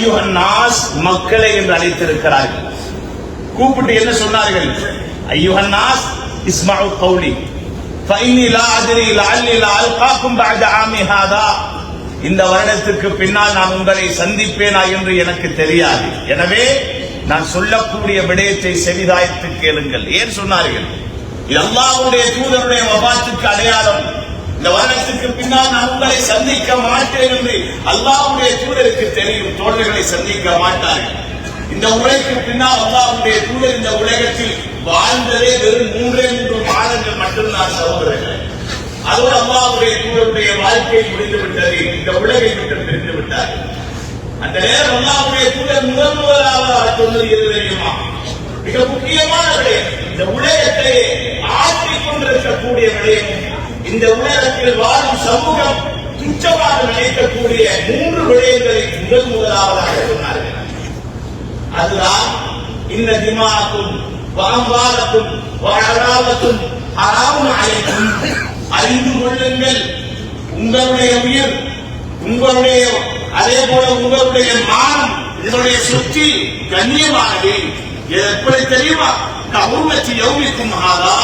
ஐயுஹன் நாஸ் மக்களை என்று அழைத்திருக்கிறார்கள். கூப்பிட்டு என்ன சொன்னார்கள்? ஐயுஹன் நாஸ் இஸ்மாஉ கௌலி இந்த வருடத்திற்கு பின்னால் நான் உங்களை சந்திப்பேனா என்று எனக்கு தெரியாது. எனவே நான் சொல்லக்கூடிய விடயத்தை செவிதாயத்து கேளுங்கள். ஏன் சொன்னார்கள்? இது அல்லாஹ்வுடைய தூதருடைய வபாத்துக்கு அடையாளம். இந்த வருடத்துக்கு பின்னால் நான் உங்களை சந்திக்க மாட்டேன் என்று அல்லாவுடைய தூதருக்கு தெரியும். தோழர்களை சந்திக்க மாட்டார்கள். இந்த உலகிற்கு பின்னால் அல்லாவுடைய தூதர் இந்த உலகத்தில் வாழ்ந்ததே வெறும் மூன்றே மூன்று மாதங்கள் மட்டும்தான் சகோதரர்கள். அதோடு அல்லாவுடைய தூதருடைய வாழ்க்கை முடிந்து விட்டது இந்த உலகை விட்டு பிரிந்து விட்டார் அந்த நேரம் அல்லாவுடைய தூதர் முதல் முதலாக சொன்னது எது தெரியுமா? மிக முக்கியமான விடயம். இந்த உலகத்தை ஆற்றிக் கொண்டிருக்கக்கூடிய விடயம் இந்த உலகத்தில் வாழும் சமூகம் துச்சமாக நினைக்கக்கூடிய மூன்று விடயங்களை முதல் முதலாவதாக சொன்னார்கள். அதுதான் இந்த திமாக்கும் வாம்பாலக்கும் வாழாவத்தும் அறாவும் அழைக்கும் அறிந்து கொள்ளுங்கள். உங்களுடைய உயிர் உங்களுடைய அதே போல உங்களுடைய மானம் உங்களுடைய சுற்றி கண்ணியமானது. எப்படி தெரியுமா? கவுர்வச்சி யௌமிக்கும் ஹாதா.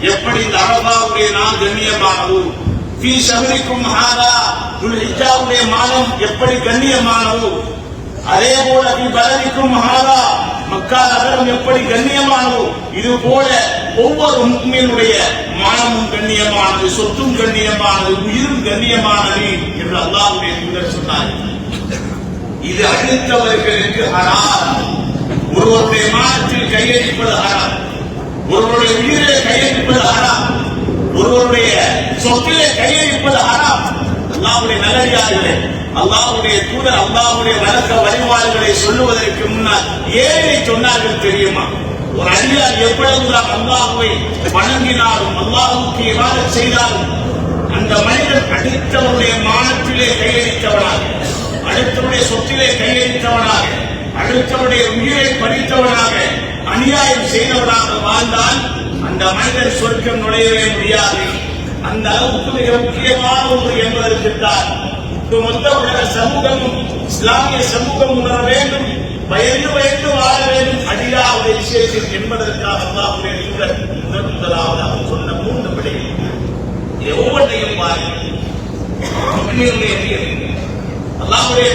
எப்படி இந்த அரபாவுடைய நாள் கண்ணியமானது? ஃபீ சபரிக்கும் ஹாரா துல்ஹிஜாவுடைய மாதம் எப்படி கண்ணியமானது? அதே போல பலனிக்கும் ஹாரா மக்கா நகரம் எப்படி கண்ணியமானதோ? இது போல ஒவ்வொரு முக்மீனுடைய மானமும் கண்ணியமானது சொத்தும் கண்ணியமானது உயிரும் கண்ணியமானது என்று அல்லாவுடைய தூதர் சொன்னார். இது அடுத்தவர்களுக்கு ஹராம். ஒருவருடைய மானத்தில் கையளிப்பது ஹராம். ஒருவருடைய உயிரை கையெழுப்பது ஹராம். ஒருவருடைய சொத்திலே கையெழுப்பது ஹராம். அல்லாவுடைய நல்லடியார்களே அல்லாவுடைய தூதர் அல்லாவுடைய வழக்க வழிபாடுகளை சொல்லுவதற்கு முன்னால் ஏழை சொன்னார்கள் தெரியுமா? ஒரு அடியார் எவ்வளவுதான் அல்லாஹுவை வணங்கினாலும் அல்லாஹுக்கு இவ்வாறு செய்தாலும் அந்த மனிதன் அடுத்தவருடைய மானத்திலே கையளித்தவனாக அடுத்தவருடைய சொத்திலே கையளித்தவனாக அடுத்தவருடைய உயிரை பறித்தவனாக அநியாயம் செய்தவராக வாழ்ந்தால் அந்த மனிதன் சொர்க்கம் நுழையவே முடியாது. அந்த அளவுக்கு மிக முக்கியமான ஒன்று என்பதற்குத்தான் ஒட்டுமொத்த உலக சமூகமும் இஸ்லாமிய சமூகம் உணர வேண்டும் பயந்து பயந்து வாழ வேண்டும். அடியாவுடைய விஷயத்தில் என்பதற்காக அல்லாஹ்வுடைய தூதர் முதலாவது அவர் சொன்ன மூன்று விடயங்கள் ஒவ்வொன்றையும் பாருங்கள். முக்மீனுடைய உயிர்.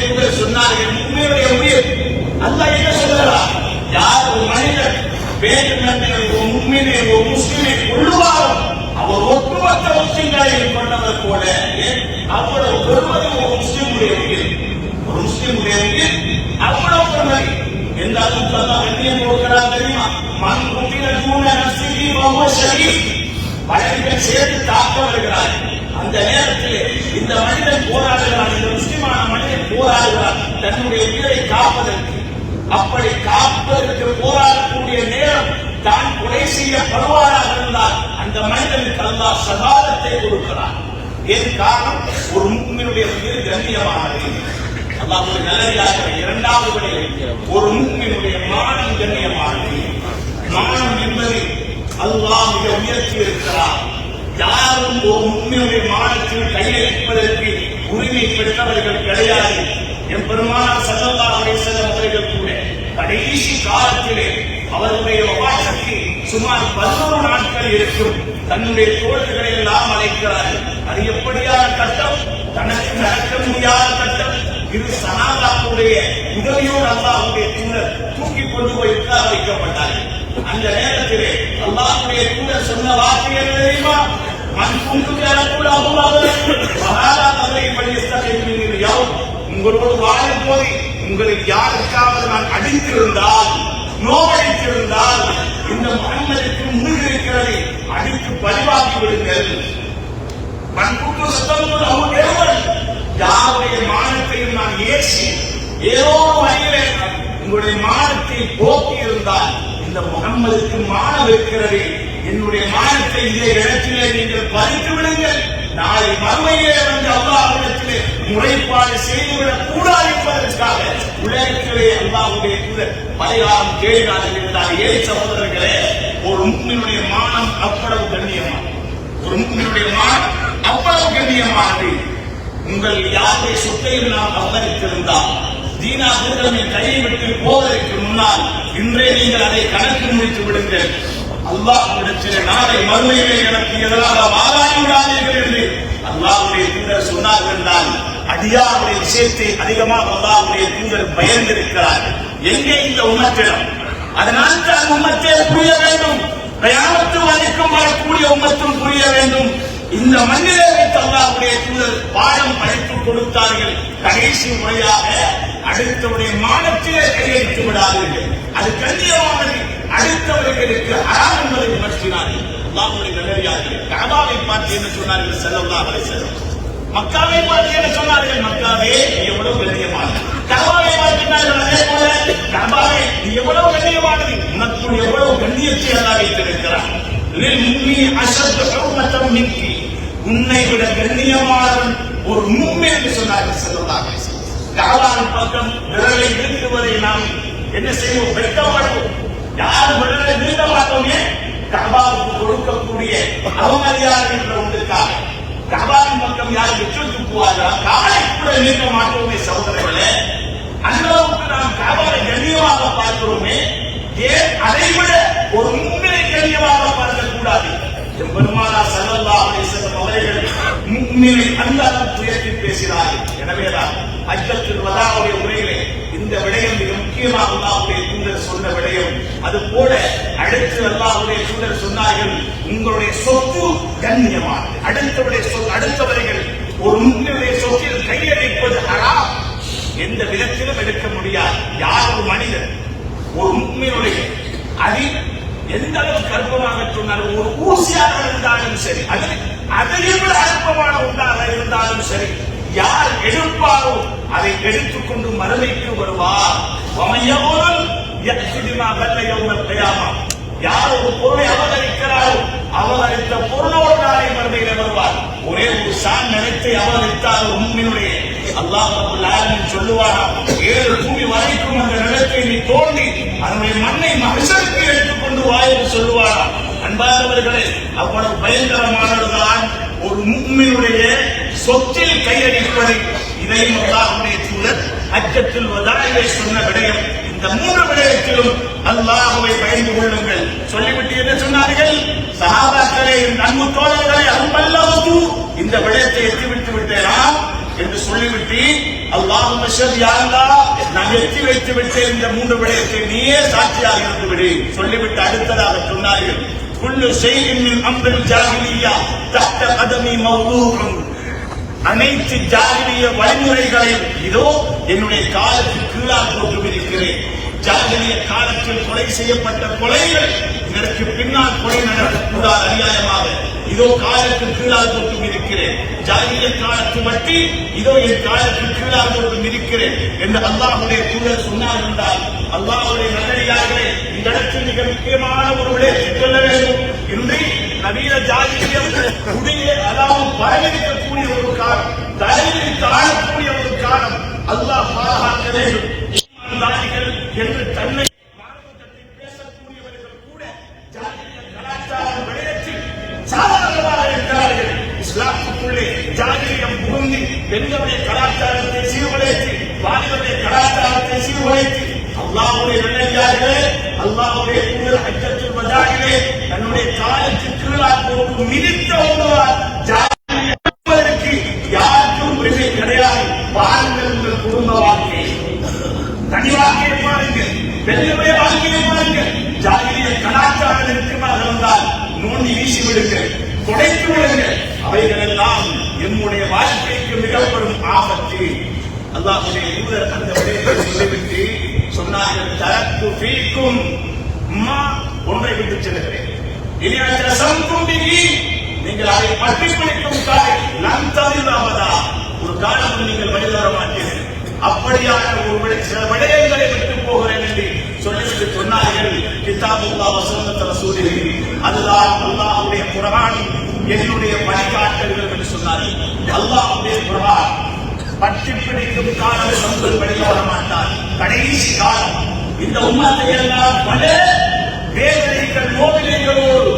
தூதர் சொன்னார்கள் உண்மையுடைய உயிர். அல்ல என்ன சொல்கிறார் யார் ஒரு மனிதர் வேண்டும் என்று ஒரு முக்மீனை ஒரு முஸ்லிமை கொள்ளுவாரோ அவர் ஒட்டுமொத்த முஸ்லிம்களை கொண்டவர் போல அவ்வளவு பெருமதி ஒரு முஸ்லிமுடைய உயிர் ஒரு முஸ்லிமுடைய உயிர் அவ்வளவு பெருமதி எந்த அளவுக்கு அல்லாஹ் கண்ணியம் கொடுக்கிறார் தெரியுமா? மண் குட்டில தூண நசிகி வஹுவ ஷஹீத் பலர்கள் சேர்த்து தாக்க வருகிறார். அந்த நேரத்தில் இந்த மனிதன் போராடுகிறார் இந்த முஸ்லிமான மனிதன் போராடுகிறார் தன்னுடைய உயிரை காப்பதற்கு அப்படி காப்பதற்கு போராடக்கூடிய நேரம் தான் கொலை செய்யப்படுவாராக இருந்தால் அந்த மனிதனுக்கு அல்லா சகாதத்தை கொடுக்கிறார் ஏன் காரணம்? ஒரு முக்மினுடைய உயிர் கண்ணியமானது. அல்லாஹ்வுடைய நல்லதாக இரண்டாவது விடயம் ஒரு முக்மினுடைய மானம் கண்ணியமானது. மானம் என்பது அல்லாஹ் மிக உயர்த்தி இருக்கிறார். யாரும் ஒரு முக்மினுடைய மானத்தில் கையளிப்பதற்கு உரிமை பெற்றவர்கள் கிடையாது. என் பெருமான சல்லல்லாஹு அலைஹி வஸல்லம் அவர்கள் கடைசி காலத்திலே அவருடைய வபாசக்தி சுமார் பதினோரு நாட்கள் இருக்கும். தன்னுடைய தோள்களை எல்லாம் அழைக்கிறார்கள் அது எப்படியான கட்டம்? தனக்கு நடக்க முடியாத கட்டம். இது சனாதாவுடைய உதவியோடு அல்லாவுடைய தூதர் தூக்கி கொண்டு போய் உட்கார வைக்கப்பட்டார்கள் அந்த நேரத்திலே அல்லாவுடைய தூதர் சொன்ன வார்த்தை தெரியுமா? மண் குண்டு கூட அல்லாஹ். உங்களோடு வாழும் போது உங்களுக்கு யாருக்காவது நான் அடித்திருந்தால் நோவடித்திருந்தால் இந்த முகம்மதுக்கு முன்னுக்கு அடித்து பதிவாக்கி விடுங்கள். மண்புக்கு சுத்தம் அவங்க தேவன் யாருடைய மானத்தையும் நான் ஏசி ஏதோ வகையிலே உங்களுடைய மானத்தை போக்கி இருந்தால் இந்த முகம்மதுக்கு மானம் இருக்கிறது என்னுடைய மானத்தை இதே இடத்திலே நீங்கள் பறித்து விடுங்கள். நாளை மறுமையிலே வந்து அல்லாஹ்விடத்திலே முறைப்பாடு செய்துவிடக் கூடாது என்பதற்காக உலகத்திலே அல்லாஹ்வுடைய தூதர் பரிகாரம் தேடினார்கள் என்றால் ஏழை சகோதரர்களே ஒரு முக்மினுடைய மானம் அவ்வளவு கண்ணியமானது. ஒரு முக்மினுடைய மானம் அவ்வளவு கண்ணியமானது. உங்கள் யாருடைய சொத்தையும் நாம் அவதரித்திருந்தால் தீனா திருடமை கையை விட்டு போவதற்கு முன்னால் இன்றே நீங்கள் அதை கணக்கு முடித்து விடுங்கள். அல்லாஹ்விடத்தில் நாளை மறுமையிலே எனக்கு எதிராக வாதாடுகிறார்கள் என்று அல்லாஹ்வுடைய தூதர் சொன்னார்கள் என்றால் அடியாருடைய விஷயத்தை அதிகமாக அல்லாஹ்வுடைய தூதர் பயந்திருக்கிறார். எங்கே இந்த உமத்திடம் அதனால் தான் உம்மத்தே புரிய வேண்டும். கயாமத்து வரைக்கும் வரக்கூடிய உமத்தும் புரிய வேண்டும். இந்த மண்ணிலே வைத்து அல்லாஹ்வுடைய தூதர் பாடம் படித்துக் கொடுத்தார்கள். கடைசி முறையாக அடுத்தவருடைய மானத்திலே கையெழுத்து விடாதீர்கள். அது கண்ணியமானது. அடுத்தவர்களுக்கு அறாம் என்பதை உணர்த்தினார்கள். அல்லாஹ்வுடைய நல்லடியார்கள் கபாவை பார்த்து என்ன சொன்னார்கள்? செல்லல்லாஹு அவரை செல்லும் மக்காவை பார்த்து என்ன சொன்னார்கள்? மக்காவே எவ்வளவு கண்ணியமானது. கபாவை பார்க்கிறார்கள் அதே போல கபாவே நீ எவ்வளவு கண்ணியமானது. உனக்கு எவ்வளவு கண்ணியத்தை அல்லாஹ் வைத்திருக்கிறார் லில்முமி அஷத்து ஹுர்மத்தம் மின்கி. உன்னை விட கண்ணியமானவன் ஒரு மும்மி என்று சொன்னார்கள் செல்லல்லாஹு அவரை வஸல்லம் பக்கம் விரலை நீட்டுவதை நாம் என்ன செய்வோம்? வெட்கப்படுவோம். யார் விரலை நீட்ட மாட்டோமே? கபாவுக்கு கொடுக்கக்கூடிய அவமரியாதை என்ற ஒன்றுக்காக. கபாவின் பக்கம் யார் வெற்றி துப்புவார்களா காலை கூட நீட்ட மாட்டோமே சகோதரர்களே. அந்த அளவுக்கு நாம் கபாவை கண்ணியமாக பார்க்கிறோமே. ஏன்? அதை விட ஒரு முன்னிலை கண்ணியமாக பார்க்க கூடாது பெருமானா சல்லல்லாஹு அலைஹி வஸல்லம் அவர்கள் முக்மினை அந்த அளவுக்கு உயர்த்தி பேசினார்கள். எனவேதான் ஹஜ்ஜத்துல் வதாவுடைய உரையிலே இந்த விடயம் மிக முக்கியமாக அல்லாஹ்வுடைய தூதர் சொன்ன விடயம். அது போல அடுத்து அல்லாஹ்வுடைய தூதர் சொன்னார்கள் உங்களுடைய சொத்து கண்ணியமானது. அடுத்தவருடைய சொத்து அடுத்தவர்கள் ஒரு முக்மினுடைய சொத்தில் கையளிப்பது ஹராம். எந்த விதத்திலும் எடுக்க முடியாது. யார் ஒரு மனிதன் ஒரு முக்மினுடைய அது எந்த அளவுக்கு அற்பமாக சொன்னாலும் ஒரு ஊசியாக இருந்தாலும் சரி அது அதையும் விட அற்பமான ஒன்றாக இருந்தாலும் சரி யார் எடுப்பாரோ அதை எடுத்துக்கொண்டு மறுமைக்கு வருவார். யார் ஒரு பொருளை அவதரிக்கிறாரோ அவதரித்த பொருளோடு நாளை மறுமையில வருவார். ஒரே ஒரு சான் நிலத்தை அவதரித்தார் உண்மையுடைய அல்லாஹ் ரப்பல் சொல்லுவாரா ஏழு பூமி வரைக்கும் அந்த நிலத்தை நீ தோண்டி அதனுடைய மண்ணை மனுஷனுக்கு எடுத்துக்கொண்டு வா என்று சொல்லுவாரா. அன்பானவர்களே அவ்வளவு பயங்கரமானதுதான் ஒரு முக்மினுடைய சொத்தில் கையடிப்பதை இதையும் அல்லாஹுடைய தூதர் அச்சத்தில் வதாயை சொன்ன விடயம். இந்த மூன்று விடயத்திலும் அல்லாஹுவை பயந்து கொள்ளுங்கள். சொல்லிவிட்டு என்ன சொன்னார்கள்? சகாபாக்களே என் அன்பு தோழர்களே அன்பல்லவது இந்த விடயத்தை எத்திவிட்டு விட்டேனா? என்று சொல்லிவிட்டு அல்லாஹும் நான் எத்தி வைத்து விட்டேன். இந்த மூன்று விடயத்தை நீயே சாட்சியாக இருந்து விடு. சொல்லிவிட்டு அடுத்ததாக சொன்னார்கள். كل شيء من அம்பில் ஜாகிலியா تحت கதமி موضوع அனைத்து ஜாகிரிய வழிமுறைகளையும் இதோ என்னுடைய காலத்தில் கீழாக போட்டு ஜாகிரிய காலத்தில் கொலை செய்யப்பட்ட கொலைகள் இதற்கு பின்னால் கொலை நடக்கக்கூடாது அநியாயமாக. இதோ காலத்து கீழாக போட்டு இருக்கிறேன். ஜாகிய காலத்து மட்டி இதோ என் காலத்து கீழாக போட்டு இருக்கிறேன் என்று அல்லாஹுடைய தூதர் சொன்னார் என்றால் அல்லாஹுடைய நல்லடியார்களே இந்த இடத்தில் மிக முக்கியமான ஒரு விடயத்தை சொல்ல வேண்டும் என்று நவீன ஜாகியம் குடிய அதாவது பரவிருக்கக்கூடிய ஒரு காலம் தலையில் தாழக்கூடிய ஒரு காலம் அல்லாஹ் பாதுகாக்க வேண்டும். பெண்களுடைய கலாச்சாரத்தை சீர்குலைத்து வாலிபருடைய கலாச்சாரத்தை சீர்குலைத்து அல்லாவுடைய நல்லடியார்களே அல்லாவுடைய தூதர் மதாகிலே தன்னுடைய காலத்தில் திருவிழா போட்டு மிதித்த ஒருவர் ஜாதியை அழிப்பதற்கு யாருக்கும் உரிமை கிடையாது பாருங்கள் உங்கள் குடும்ப வாழ்க்கை தனி வாழ்க்கையை பாருங்கள் பெண்களுடைய வாழ்க்கையை பாருங்கள் ஜாதிய கலாச்சாரம் நெருக்கமாக இருந்தால் நோண்டி வீசி விடுங்கள் குடைத்து விடுங்கள் அவைகள் என்னுடைய வாழ்க்கைக்கு மிகப்பெரும் ஆபத்து. அல்லாஹுடைய தூதர் அந்த விடயத்தை சொல்லிவிட்டு சொன்னார்கள் தரத்து பீக்கும் அம்மா ஒன்றை விட்டு செல்கிறேன் இனி அச்சம் நீங்கள் அதை பற்றி பிடிக்கும் காலை நந்ததில்லாமதா ஒரு காலம் நீங்கள் வழிவர மாட்டீர்கள். அப்படியாக ஒரு சில விடயங்களை விட்டு போகிறேன் என்று சொல்லிவிட்டு சொன்னார்கள். கிதாபுல்லா வசந்தத்தில் சூரியன் அதுதான் அல்லாஹுடைய குரான் என்னுடைய வழிகாட்டல்கள் என்று சொன்னார்கள். அல்லாஹ்வுடைய குரான் பற்றி பிடிக்கும் காலம் சொந்தம் வெளிவர மாட்டார். கடைசி காலம். இந்த உம்மத்தை எல்லாம் பல வேதனைகள் நோவிலைகளோடு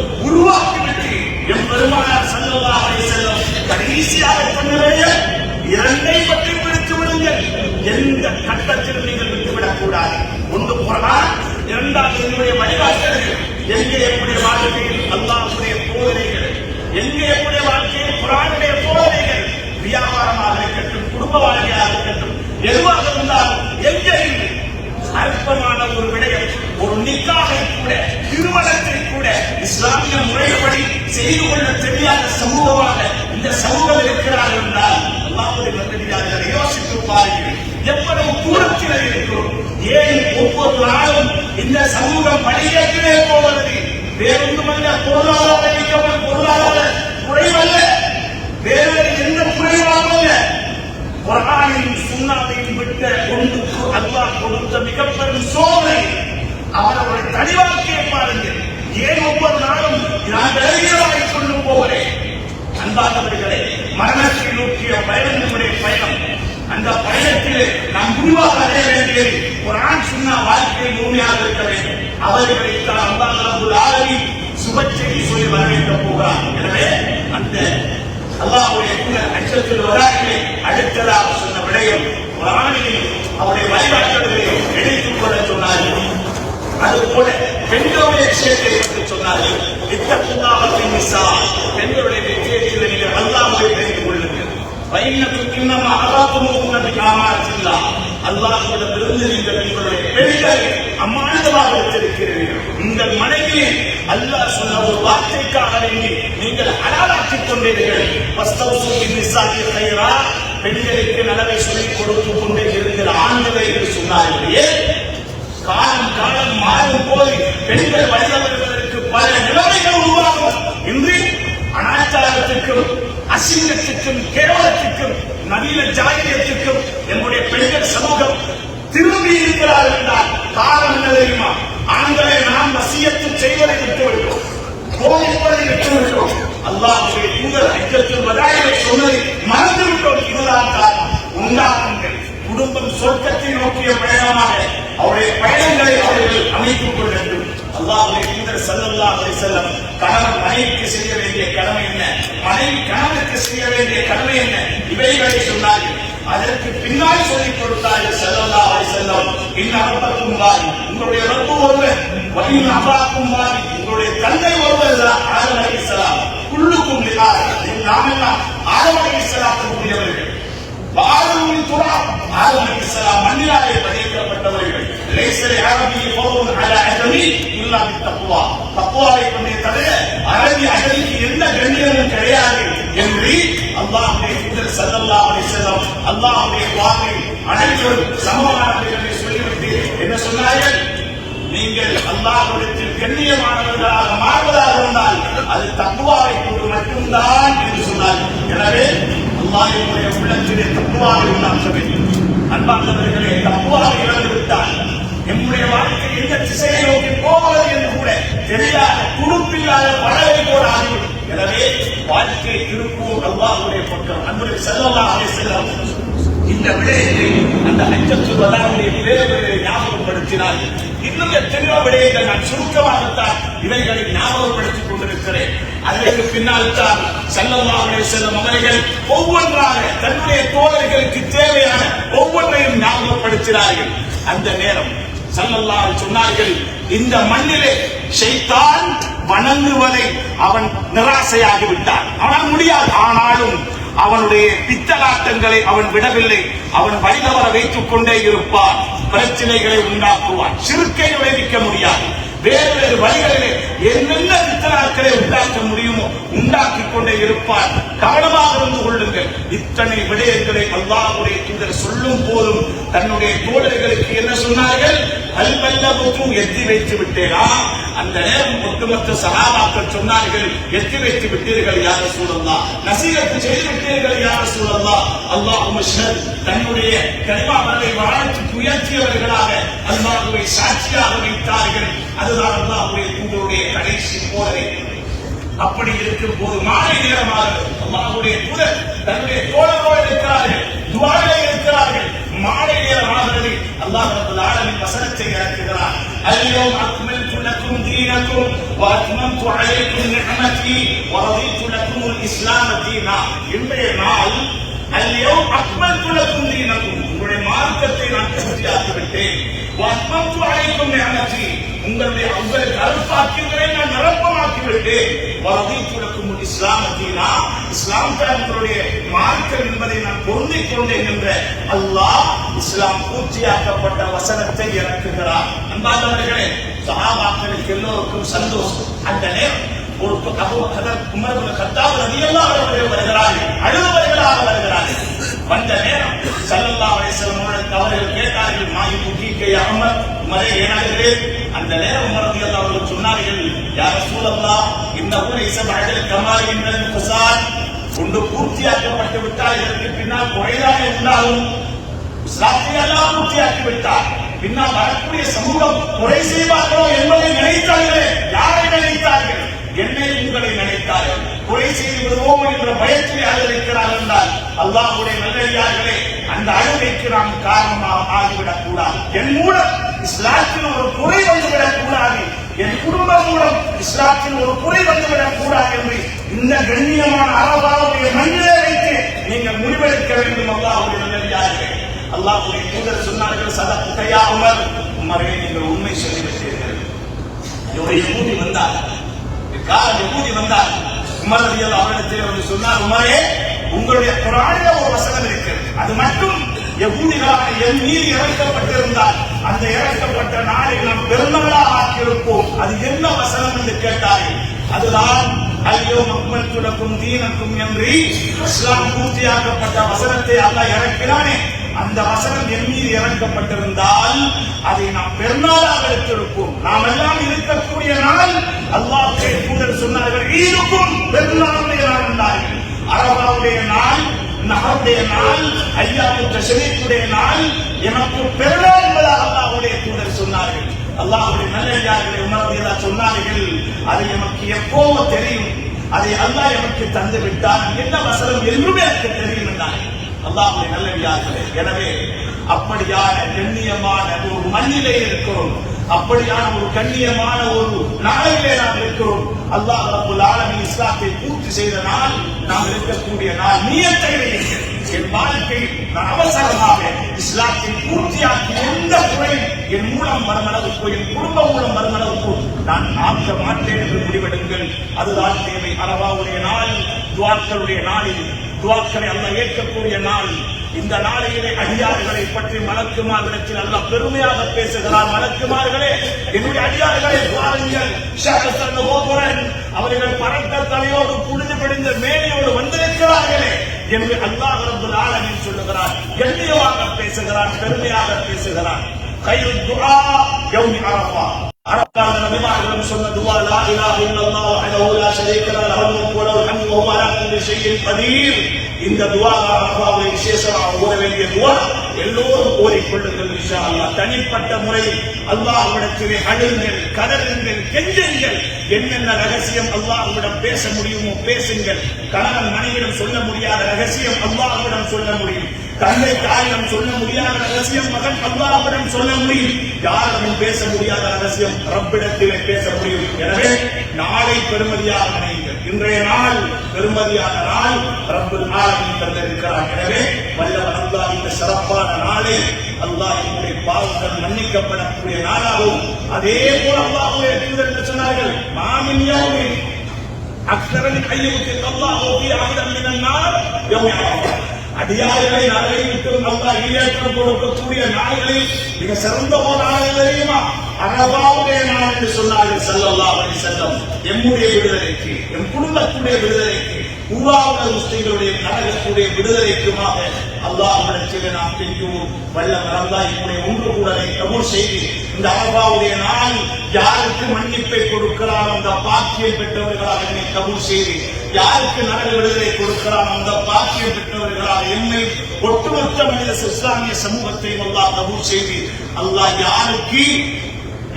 குடும்ப வாழ்க்கையாக இருக்கட்டும் எதுவாக இருந்தாலும் எங்கேயும் அற்பமான ஒரு விடயம் ஒரு நிக்காகை கூட திருமணத்தை கூட இஸ்லாமிய முறைப்படி செய்து கொள்ள தெரியாத சமூகமாக இந்த சமூகம் இருக்கிறார்கள் என்றால் அல்லாவுடைய நல்லடியார்களை யோசித்து பாருங்கள் எவ்வளவு தூரத்தில் இருக்கிறோம். ஏன் ஒவ்வொரு நாளும் இந்த சமூகம் படிக்கவே போவது வேறொன்றுமல்ல பொருளாதார இயக்கம் பொருளாதார குறைவல்ல வேறு குரானையும் சுண்ணாவையும் விட்ட ஒன்றுக்கு அல்லாஹ் கொடுத்த மிகப்பெரும் சோதனை. அவர்களுடைய தனிவாழ்க்கையை பாருங்கள். ஏன் ஒவ்வொரு நாளும் நான் அறிஞராய் கொண்டு போகிறேன் அன்பானவர்களே மரணத்தை நோக்கிய பயணம் நம்முடைய பயணம். அந்த பயணத்தில் நாம் முடிவாக அடைய வேண்டியது ஒரு ஆண் வாழ்க்கை முழுமையாக இருக்க வேண்டும். அவர்களை தான் அல்லாஹ் ரப்பல் சுபச்செய்தி சொல்லி வரவேற்க போகிறார் எனவே அந்த அல்லாஹுடைய தூதர் அச்சத்தில் வராங்களே அடுத்ததாக சொன்ன விடயம் குரானில் அவருடைய வழிகாட்டுதலை எடுத்துக் கொள்ள சொன்னார்கள். அதுபோல பெண்களுடைய விஷயத்தை பற்றி சொன்னார்கள். இத்தகுதாவத்தின் நிசா பெண்களுடைய விஷயத்தில் நீங்கள் அல்லாஹ்வை தெரிந்து கொள்ளுங்கள். பையனுக்கு இன்னும் அகாத்துமுகம் நபி காமாற்றில்லா அல்லாஹ்விடமிருந்து நீங்கள் உங்களுடைய பெண்கள் அம்மானதமாக வைத்திருக்கிறீர்கள் உங்கள் மனைவியை அல்லாஹ் சொன்ன ஒரு வார்த்தைக்காக வேண்டி நீங்கள் அலாலாக்கிக் கொண்டீர்கள். பெண்களுக்கு நலவை சொல்லிக் கொடுத்து கொண்டே இருக்கிற ஆண்களை என்று சொன்னார்களே. காலம் காலம் மாறும் போது பெண்கள் வயதவர்களுக்கு பல நிலைமைகள் உருவாகும். இன்று அனாச்சாரத்துக்கும் அசிங்கத்துக்கும் கேவலத்துக்கும் நவீன ஜாகியத்துக்கும் நம்முடைய பெண்கள் சமூகம் திரும்பி இருக்கிறார் என்றால் காரணம் என்ன தெரியுமா? ஆண்களை நாம் வசியத்து செய்வதை விட்டுவிட்டோம் போதிப்பதை விட்டுவிட்டோம் அல்லாஹுடைய தூதர் ஐக்கியத்தில் வதாயிலை சொன்னதை மறந்து விட்டோம். இதுதான் காரணம். உண்டாக்குங்கள். குடும்பம் சொர்க்கத்தை நோக்கிய பயணமாக அவருடைய பயணங்களை அவர்கள் அமைத்துக் கொள்ள வேண்டும். அல்லாஹுடைய தூதர் ஸல்லல்லாஹு அலைஹி வஸல்லம் கணவன் மனைவிக்கு செய்ய வேண்டிய கடமை என்ன? மனைவி கணவனுக்கு செய்ய வேண்டிய கடமை என்ன? இவைகளை சொன்னார்கள். அதற்கு பின்னால் சொல்லிக் கொடுத்தார்கள் செல்லல்லா அலை செல்லம் இன்ன ரப்பக்கும் வாரி. உங்களுடைய ரப்பு ஒருவர். வலின் அபாக்கும் வாரி. உங்களுடைய தந்தை ஒருவர் ஆதம் அலை செல்லாம் லிலாஹ் நாம் எல்லாம் ஆதம் அலைஹிஸ்ஸலாத்துக்குரியவர்கள் வாழும் துரா. ஆதம் அலைஹிஸ்ஸலாம் மண்ணிலாலே படைக்கப்பட்டவர்கள். லைசல் அரபி ஃபௌன் அலா அஜமி இல்லா பித்தக்வா தக்வாவை கொண்டே தவிர அரபி அஜமிக்கு எந்த கண்ணியமும் கிடையாது. என்று அல்லாஹ்வுடைய தூதர் ஸல்லல்லாஹு அலைஹி வஸல்லம் அல்லாஹ்வுடைய வாக்கை அனைவரும் சமமானவர்கள் என்று சொல்லிவிட்டு என்ன சொன்னார்கள்? நீங்கள் அல்லாஹ்விடத்தில் கண்ணியமானவர்களாக மாறுவதாக இருந்தால் அது தக்குவாவை கொண்டு மட்டும்தான் என்று சொன்னார் எனவே அல்லாஹ்வுடைய உள்ளத்திலே தக்குவாவை உண்டாக்க வேண்டும். அன்பார்ந்தவர்களே தக்குவாவை இழந்துவிட்டால் நம்முடைய வாழ்க்கை எந்த திசையை நோக்கி போவது என்று கூட தெரியாத துணுப்பில்லாத பல எனவே வாழ்க்கை இருக்கும் அல்லாஹுடைய பக்கம். அன்புடைய செல்லல்லா அலை செல்லம் இந்த விடயத்தை அந்த அஞ்சத்து வல்லாவுடைய பேரவர்களை ஞாபகப்படுத்தினார்கள் இன்னும் எத்தனையோ விடயங்கள் நான் சுருக்கமாகத்தான் இவைகளை ஞாபகப்படுத்திக் கொண்டிருக்கிறேன். அதற்கு பின்னால் தான் செல்லல்லாவுடைய செல்லும் அவர்கள் ஒவ்வொன்றாக தன்னுடைய தோழர்களுக்கு தேவையான ஒவ்வொன்றையும் ஞாபகப்படுத்தினார்கள். அந்த நேரம் செல்லல்லா சொன்னார்கள் இந்த மண்ணிலே ஷைத்தான் வணங்குவதை அவன் நிராசையாகி விட்டான் அவனால் முடியாது. ஆனாலும் அவனுடைய பித்தலாட்டங்களை அவன் விடவில்லை. அவன் வழிதவர வைத்துக் கொண்டே இருப்பான். பிரச்சனைகளை உண்டாக்குவான். சிறுக்கை விளைவிக்க முடியாது. வேறு வேறு வழிகளிலே என்னென்ன வித்தனாக்களை உண்டாக்க முடியுமோ உண்டாக்கி கொண்டே இருப்பார். கவனமாக இருந்து கொள்ளுங்கள். இத்தனை விடயங்களை அல்லாஹுடைய தூதர் சொல்லும் போதும் தன்னுடைய தோழர்களுக்கு என்ன சொன்னார்கள்? அல்வல்லவுக்கும் எத்தி வைத்து விட்டேனா? அந்த நேரம் ஒட்டுமொத்த சகாபாக்கள் சொன்னார்கள் எத்தி வைத்து விட்டீர்கள் யார சூழல்லா நசீகத்து செய்து விட்டீர்கள் யார சூழல்லா அல்லாஹ் தன்னுடைய கனிமாவர்களை வாழ்த்து உயர்த்தியவர்களாக அல்லாஹுவை சாட்சியாக வைத்தார்கள். அதுதான் அல்லாஹுடைய தூதருடைய கடைசி போதனை அப்படி இருக்கும் போது மாலை நேரமாக அல்லாஹ்வுடைய தூதர் தன்னுடைய தோழரோடு இருக்கிறார்கள் துவாரிலே இருக்கிறார்கள் மாலை நேரமாகிறது அல்லாஹ் ரப்பல் ஆலமீன் வசனத்தை இறக்குகிறார் அல்யோம் அக்மல்து லக்கும் தீனக்கும் واتممت عليكم نعمتي ورضيت لكم الاسلام دينا இன்றைய நாள் அல்லையோ அக்மல் துலக்கும் தீனக்கும் உங்களுடைய மார்க்கத்தை நான் பூர்த்தியாக்கி விட்டேன். அழைக்கும் ஞானத்தி உங்களுடைய உங்களை அருள்பாக்கியங்களை நான் நிரப்பமாக்கி விட்டேன். வரதை துலக்கும் இஸ்லாம் தீனா இஸ்லாம் தான் மார்க்கம் என்பதை நான் பொருந்திக் கொண்டேன் என்ற அல்லாஹ் இஸ்லாம் பூர்த்தியாக்கப்பட்ட வசனத்தை இறக்குகிறார். அன்பாதவர்களே சகாபாக்களுக்கு எல்லோருக்கும் சந்தோஷம். அந்த நேரம் ஒரு அபு ஹதரத் உமர் இப்னு கத்தாப் ரலியல்லாஹு அன்ஹு வருகிறார்கள். அழுதவர்களாக வருகிறார்கள். வந்த நேரம் சல்லல்லா அலைஹி அவர்கள் கேட்டார்கள். மாயி முகீக்கை அஹமத் உமரே? ஏனாகிறே அந்த நேரம் உமர் ரலியல்லாஹு அவர்கள் சொன்னார்கள் யார் சூழல்லா இந்த ஊர் சபஅல் கமால் என்ற புசார். கொண்டு பூர்த்தியாக்கப்பட்டு விட்டால் இதற்கு பின்னால் குறைதாக இருந்தாலும் இஸ்லாத்தை எல்லாம் பூர்த்தியாக்கி விட்டார். பின்னால் வரக்கூடிய சமூகம் குறை செய்வார்களோ என்பதை நினைத்தார்களே? யாரை நினைத்தார்கள்? என்னை உங்களை நினைத்தார்கள் கொலை செய்து விடுவோம் என்ற பயத்தில் அழுதிருக்கிறார் என்றால் அல்லாஹுடைய நல்லடியார்களே அந்த அழுகைக்கு நாம் காரணமாக ஆகிவிடக் கூடாது. என் மூலம் இஸ்லாத்தில் ஒரு குறை வந்துவிடக் கூடாது. என் குடும்பம் மூலம் இஸ்லாத்தில் ஒரு குறை வந்துவிடக் கூடாது என்று இந்த கண்ணியமான அரபாவுடைய மண்ணிலே வைத்து நீங்கள் முடிவெடுக்க வேண்டும் அல்லாஹுடைய நல்லடியார்களே. அல்லாஹுடைய தூதர் சொன்னார்கள் சதக்குகையா உமர்? உமரே நீங்கள் உண்மை சொல்லிவிட்டீர்கள். இவரை மூடி வந்தார். கால கூடி வந்தார் உமர் ரலியல்லாஹு அவரிடத்தில் வந்து சொன்னார் உமரே உங்களுடைய குரானில ஒரு வசனம் இருக்கிறது. அது மட்டும் யகூதிகளாக என் மீது இறக்கப்பட்டிருந்தால் அந்த இறக்கப்பட்ட நாளை நாம் பெருமகளாக ஆக்கியிருப்போம். அது என்ன வசனம் என்று கேட்டார்கள் அதுதான் ஐயோ மக்களுக்கும் தீனக்கும் என்று இஸ்லாம் பூர்த்தியாக்கப்பட்ட வசனத்தை அல்லாஹ் இறக்கிறானே அந்த வசனம் என் மீது இறக்கப்பட்டிருந்தால் அதை நாம் பெருநாளாக எடுத்திருப்போம். நாம் எல்லாம் இருக்கக்கூடிய நாள் அல்லாஹே தூதர் சொன்னார்கள் இருக்கும் பெருநாளுடைய நாள் என்றார்கள். அரபாவுடைய நாள் நகருடைய நாள் ஐயாவு தசரீக்குடைய நாள் எனக்கு பெருநாள் என்பதாக அல்லாஹ்வுடைய தூதர் சொன்னார்கள். அல்லாஹுடைய நல்லடியார்களை உணர்வு சொன்னார்கள் அது எமக்கு எப்போவோ தெரியும்? அதை அல்லாஹ் எமக்கு தந்து விட்டான் என்ன வசனம் என்றுமே எனக்கு தெரியும் என்றார்கள். அல்லாஹுடைய நல்லடியார்களே எனவே அப்படியான கண்ணியமான ஒரு மண்ணிலே இருக்கிறோம். அப்படியான ஒரு கண்ணியமான ஒரு நாளிலே நாம் இருக்கிறோம். அல்லாஹ் ரப்பல் ஆலமி இஸ்லாத்தை பூர்த்தி செய்த நாள் நாம் இருக்கக்கூடிய நாள் நீயத்தை என் வாழ்க்கையில் நான் அவசரமாக இஸ்லாத்தை பூர்த்தியாக்கி எந்த குறை என் மூலம் மரமளவுக்கோ என் குடும்பம் மூலம் வருமளவுக்கு நான் ஆக்க மாட்டேன் என்று முடிவெடுங்கள். அதுதான் தேவை. அரவாவுடைய நாள் துவாக்களுடைய நாளில் துவாக்களை அல்ல ஏற்கக்கூடிய நாள். இந்த நாளையிலே அடியார்களை பற்றி மலக்குமார்களிடத்தில் அல்ல பெருமையாக பேசுகிறார். மலக்குமார்களே என்னுடைய அடியார்களை பாருங்கள். அவர்கள் பரத்த தலையோடு புனித பிடிந்த மேலையோடு வந்திருக்கிறார்களே என்று அல்லாஹ் ரப்பல் ஆலமின் சொல்லுகிறார். எண்ணியவாக பேசுகிறார் பெருமையாக பேசுகிறார். கையில் துஆ யௌமி على محمد الله لا إله إلا الله وحده لا شريك له له الملك وله الحمد وهو على كل شيء قدير. இந்த துவா அரபாவுடைய விசேஷமாக ஓத வேண்டிய துவா எல்லோரும் கோரிக்கொள்ளுங்கள் இன்ஷா அல்லா தனிப்பட்ட முறையில் அல்லாஹ்விடத்திலே அழுங்கள் கதறுங்கள் கெஞ்சுங்கள். என்னென்ன ரகசியம் அல்லாஹ்விடம் பேச முடியுமோ பேசுங்கள். கணவன் மனைவிடம் சொல்ல முடியாத ரகசியம் அல்லாஹ்விடம் சொல்ல முடியும். தந்தை தாயிடம் சொல்ல முடியாத ரகசியம் மகன் அல்லாஹ்விடம் சொல்ல முடியும். யாரிடம் பேச முடியாத ரகசியம் ரப்பிடத்திலே பேச முடியும். எனவே நாளை பெருமதியாக இன்றைய நாள் பெருமதியான நாள். ரப்பல் ஆலமின் தந்திருக்கிறார். எனவே வல்ல அல்லாஹ் இந்த சிறப்பான நாளை அல்லாஹ் என்னுடைய பாவங்கள் மன்னிக்கப்படக்கூடிய நாளாகவும் அதே போல அல்லாஹுடைய தூதர்கள் சொன்னார்கள் மாமின் யாவுமே அக்ஷரன் கையுக்கு அல்லாஹ் ஓகே ஆயுதம் மினன்னால் எவ்வளவு அடியார்களை நரகை விட்டு அல்லாஹ் ஈழேற்றம் கொடுக்கக்கூடிய நாள்களில் மிக சிறந்த ஒரு நாள் தெரியுமா? அரபாவுடைய நாள் என்று சொன்னார்கள் ஸல்லல்லாஹு அலைஹி செல்லம் எம்முடைய விடுதலைக்கு எம் குடும்பத்துடைய விடுதலைக்கு பூராவுல முஸ்லிம்களுடைய நரகத்துடைய விடுதலைக்குமாக அல்லாஹ்விடத்தில் நாம் கெஞ்சுவோம் வல்ல மறந்தா இப்படி ஒன்று கூடலை கபூர் செய்து இந்த அரபாவுடைய நாள் யாருக்கு மன்னிப்பை கொடுக்கிறார் அந்த பாக்கியம் பெற்றவர்களாக என்னை கபூர் செய்து யாருக்கு நரக விடுதலை கொடுக்கிறான் அந்த பாக்கியம் பெற்றவர்களாக என்னை ஒட்டுமொத்த மனித இஸ்லாமிய சமூகத்தையும் அல்லாஹ் கபூர் செய்து அல்லாஹ் யாருக்கு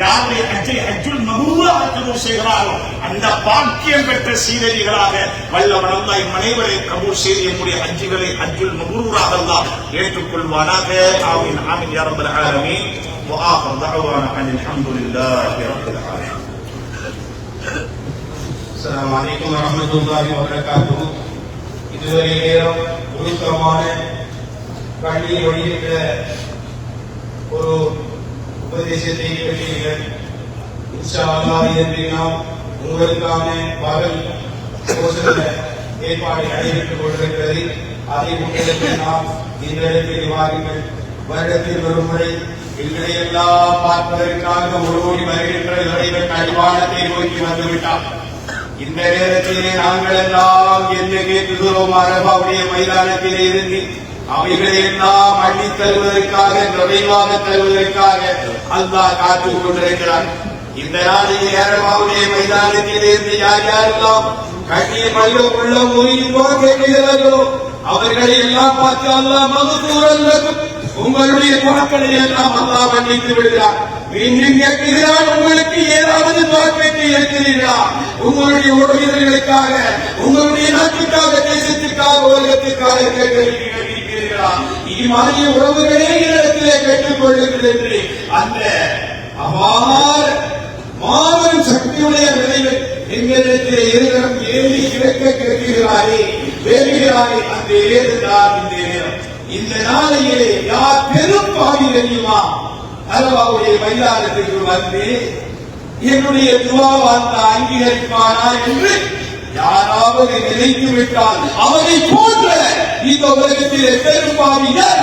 யாருடைய அஜை அஜுல் மகுவாக கபூல் செய்கிறாரோ அந்த பாக்கியம் பெற்ற சீரடிகளாக வல்லவன் அல்லாஹ் எம் அனைவரை கபூல் செய்து என்னுடைய அஜுகளை அஜுல் மகுரூராக அல்லாஹ் ஏற்றுக்கொள்வானாக ஆமீன் ஆமீன் யா ரப்பல் ஆலமீன் وآخر دعوانا أن الحمد لله رب العالمين السلام عليكم ورحمة الله وبركاته இதுவரை நேரம் உருக்கமான கண்ணீர் வழிகின்ற ஒரு உபதேசத்தை பெற்றீர்கள் இன்ஷா அல்லாஹ் நாம் உங்களுக்கான பகல் யோசனை ஏற்பாடு நடைபெற்றுக் கொண்டிருக்கிறது. அதை உங்களுக்கு நாம் இந்த இடத்தில் விவாதிங்கள் வருடத்தில் ஒரு முறை எங்களை எல்லாம் பார்ப்பதற்காக ஒரு கோடி வருகின்ற இறைவன் அடிவானத்தை நோக்கி வந்துவிட்டார். இந்த நேரத்திலே நாங்கள் எல்லாம் என்ன கேட்கிறோம் அரபாவுடைய மைதானத்திலே இருந்து அவைகளையெல்லாம் அள்ளி தருவதற்காக நிறைவாக தருவதற்காக அல்லாஹ் காத்துக் கொண்டிருக்கிறார் இந்த நாளில் ஏரமாவுடைய மைதானத்திலிருந்து யார் யாரெல்லாம் கண்ணியம் அல்ல உள்ள மொழியுமா கேட்கிறார்களோ அவர்களை எல்லாம் பார்த்து அல்லாஹ் மகசூரல்லகும் உங்களுடைய குணக்களை எல்லாம் அல்லாஹ் மன்னித்து விடுகிறார் மீண்டும் கேட்கிறார் உங்களுக்கு ஏதாவது வாக்கத்தை இருக்கிறீர்களா உங்களுடைய உறவினர்களுக்காக உங்களுடைய நாட்டுக்காக தேசத்திற்காக உலகத்திற்காக கேட்கிறீர்கள். இருக்கிறார் இது மாதிரி உறவுகளே இடத்திலே கேட்டுக் கொள்ளுங்கள் என்று அந்த அபார மாபெரும் சக்தியுடைய விளைவு எங்களிடத்திலே இருக்கிறோம் ஏறி கிடைக்க கேட்கிறாரே வேறுகிறாரே அந்த ஏறுதான் இந்த நேரம் இந்த நாளையிலே யார் பெரும் பாவி தெரியுமா? அல்வாவுடைய மைதானத்திற்கு வந்து என்னுடைய துவா துவாவாந்த அங்கீகரிப்பானா? என்று யாராவது நினைத்து விட்டால் அவரை போன்ற இந்த உலகத்திலே பெரும்பாவினர்